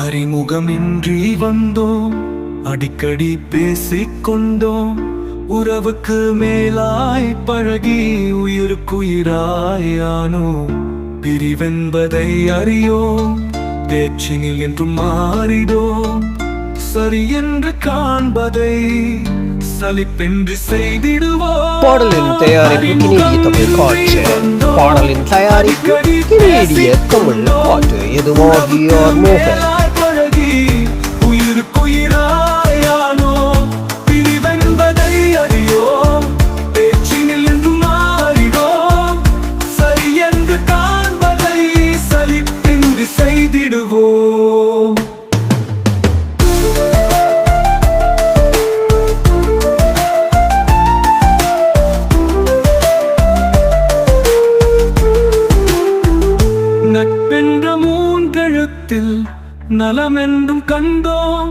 அறிமுகமின்றி வந்தோம் அடிக்கடி பேசிக்கொண்டோம். உறவுக்கு மேலாய் பழகி உயிருக்குயிராயானோ பிரிவென்பதை அறியோம் பேச்சினில் என்றும் மாறிடோம் சரி என்று காண்பதை சலிப்பென்று செய்திடுவோம் பாடலின் தயாரிப்பு கினேடிய தமிழ் காட்சி பாடலின் தயாரிப்பு கினேடிய தமிழ் இது ஆகியோர் மோகன் மூன்றெழுத்தில் நலமென்றும் கண்டோம்.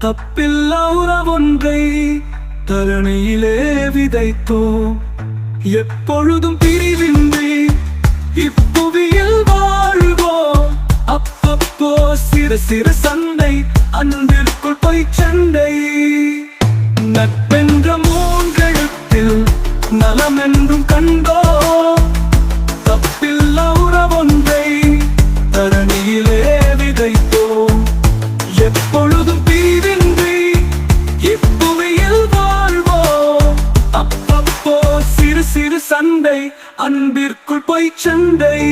தப்பில்லா உறவொன்றை தரணியிலே விதைத்தோம். எப்பொழுதும் பிரிவின்றி இப்புவியில் வாழ்வோம். அப்பப்போ சிறு சிறு சண்டை அன்பிற்குள் போய் சண்டை. நட்பின் அன்பிற்குள் பொய் சண்டை.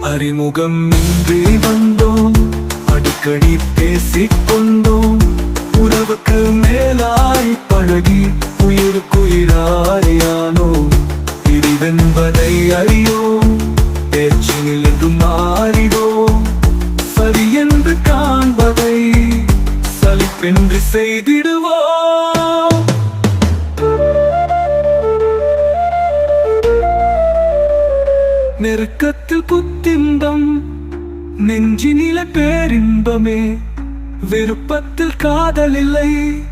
அறிமுகம் இன்றி வந்தோம். அடிக்கடி பேசிக் கொண்டோம் உறவுக்கு மேலாய் பழகி உயிருக்குயிராயானோ பிரிவென்பதை அறியோம். பேச்சில் இருந்து மாறிடோம். சரி என்று காண்பதை சலிப்பென்று செய்திடுவோம். நெருக்கத்தில் புத்தின்பம் நெஞ்சினில பேரின்பமே. விருப்பத்தில் காதல் இல்லை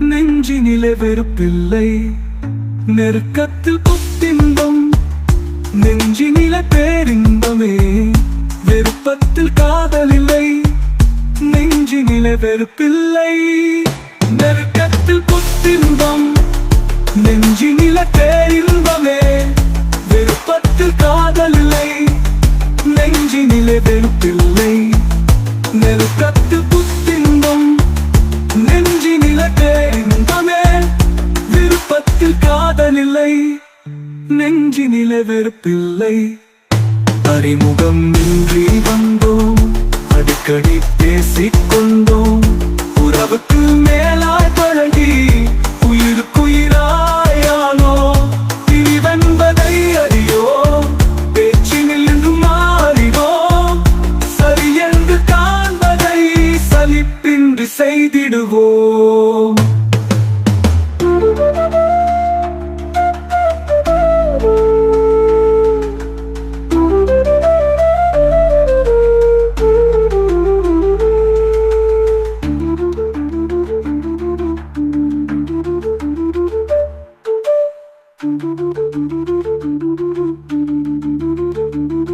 நெஞ்சினிலே வெறுப்பில்லை. நெருக்கத்தில் புத்தின்பம் நெஞ்சினில பேரின்பமே. விருப்பத்தில் காதல் இல்லை நெஞ்சினிலே வெறுப்பில்லை. நெருக்கத்தில் புத்தின்பம் நெஞ்சினில பேரின்பமே நெஞ்சினிலே நிலவெறுப்பில்லை அறிமுகம் இன்றி வந்தோம். அடிக்கடி பேசிக் கொண்டோம் உறவுக்கு மேலாய் பழகி உயிருக்குயிராயானோ பிரிவென்பதை அறியோ பேச்சினில் இன்று மாறினோ சரியென்று காண்பதை சலிப்பின்றி செய்திடுவோம். Thank you.